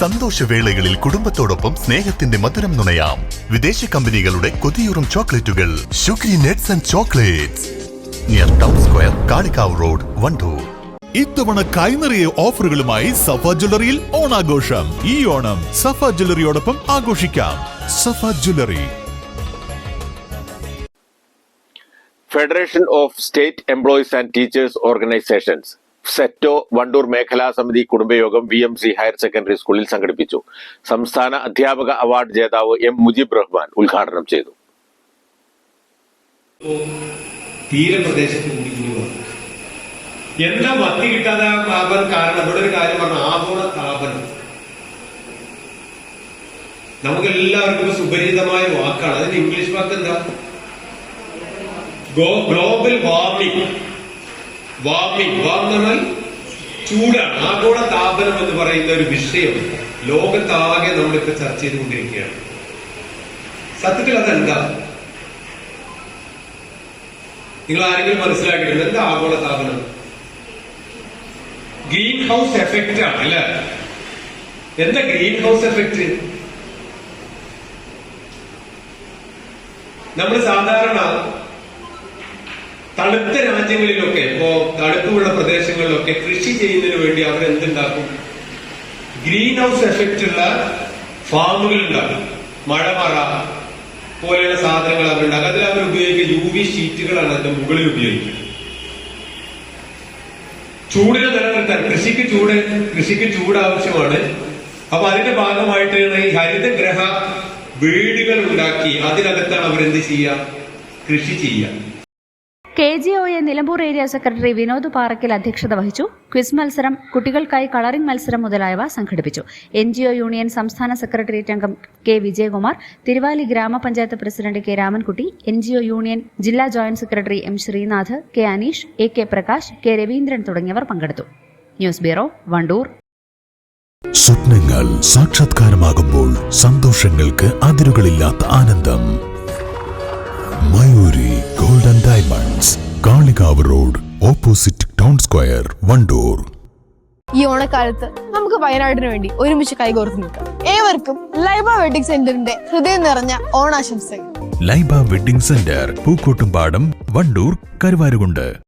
സന്തോഷവേളകളിൽ കുടുംബത്തോടൊപ്പം സ്നേഹത്തിന്റെ മധുരം നുണയാം. വിദേശ കമ്പനികളുടെ കൊതിയൂറും ചോക്ലേറ്റുകൾ. Sugary nets and chocolates. Near town square Kalikavu road Wandoor. ഇത്തവണ കൈനിറിയ ഓഫറുകളുമായി സഫ ജ്വല്ലറിയിൽ ഓണാഘോഷം. ഈ ഓണം സഫ ജ്വല്ലറിയോടൊപ്പം ആഘോഷിക്കാം. Safa jewellery. Federation of state employees and teachers organisations SETO Wandoor മേഖലാ സമിതി കുടുംബയോഗം V M C higher secondary സ്കൂളിൽ സംഘടിപ്പിച്ചു. സംസ്ഥാന അധ്യാപക അവാർഡ് ജേതാവ് എം മുജീബ് റഹ്മാൻ ഉദ്ഘാടനം ചെയ്തു. തീരപ്രദേശത്ത് എന്താ മത്തി കിട്ടാതെ കാരണം? ഇവിടെ ഒരു കാര്യം പറഞ്ഞു ആഗോള താപനം നമുക്ക് എല്ലാവർക്കും സുപരിചിതമായ വാക്കാണ്. അതിന് ഇംഗ്ലീഷ് വാക്ക് എന്താ ഗ്ലോബൽ വാർമിംഗ്. വാർമിംഗ് വാം എന്ന് പറഞ്ഞാൽ ചൂടാണ്. ആഗോള താപനം എന്ന് പറയുന്ന ഒരു വിഷയം ലോകത്താകെ നമ്മളിപ്പോ ചർച്ച ചെയ്തുകൊണ്ടിരിക്കുകയാണ്. സത്യത്തിൽ അതെന്താ? നിങ്ങൾ ആരെങ്കിലും മനസ്സിലാക്കിയിട്ടുണ്ട്? എന്താ ആഗോള താപനം? ഗ്രീൻ ഹൗസ് എഫക്റ്റ് ആണ് അല്ലെ? എന്താ ഗ്രീൻ ഹൗസ് എഫക്റ്റ്? നമ്മൾ സാധാരണ തണുത്ത രാജ്യങ്ങളിലൊക്കെ ഇപ്പോ തണുപ്പുള്ള പ്രദേശങ്ങളിലൊക്കെ കൃഷി ചെയ്യുന്നതിന് വേണ്ടി അവർ എന്തുണ്ടാക്കും? ഗ്രീൻ ഹൗസ് എഫക്റ്റ് ഉള്ള ഫാമുകൾ ഉണ്ടാക്കും മഴമറ പോലെയുള്ള സാധനങ്ങൾ അവർ അവരുണ്ടാക്കും അതിൽ അവർ ഉപയോഗിക്കുക യു വി ഷീറ്റുകളാണ് അതിന്റെ മുകളിൽ ഉപയോഗിക്കുന്നത്. ചൂടിനെ നിലനിർത്താൻ കൃഷിക്ക് ചൂട് കൃഷിക്ക് ചൂട് ആവശ്യമാണ്. അപ്പൊ അതിന്റെ ഭാഗമായിട്ടാണ് ഈ ഹരിതഗ്രഹ വീടുകൾ ഉണ്ടാക്കി അതിനകത്താണ് അവരെന്ത് ചെയ്യുക? കൃഷി ചെയ്യുക. K G O A Nilambur area secretary Vinod Parakkal അധ്യക്ഷത വഹിച്ചു. ക്വിസ് മത്സരം കുട്ടികൾക്കായി കളറിംഗ് മത്സരം മുതലായവ സംഘടിപ്പിച്ചു. എൻ ജി ഒ യൂണിയൻ സംസ്ഥാന സെക്രട്ടേറിയറ്റ് അംഗം കെ വിജയകുമാർ തിരുവാലി ഗ്രാമപഞ്ചായത്ത് president K Ramankutty N G O union ജില്ലാ joint secretary M Sreenath K Aneesh A K Prakash K Raveendran തുടങ്ങിയവർ പങ്കെടുത്തു. News bureau Wandoor. സ്വപ്നങ്ങൾ സാക്ഷാത്കാരമാകുമ്പോൾ സന്തോഷങ്ങൾക്ക് അതിരുകളില്ലാത്ത ആനന്ദം. Kalikavu road opposite town square Wandoor. ഈ ഓണക്കാലത്ത് നമുക്ക് വയനാടിന് വേണ്ടി ഒരുമിച്ച് കൈകോർത്ത് നിൽക്കാം. ഏവർക്കും ലൈബ വെഡിങ് സെന്ററിന്റെ ഹൃദയം നിറഞ്ഞ ഓണാശംസകൾ. Laiba wedding centre Pookkottumpadam Wandoor Karuvarakundu.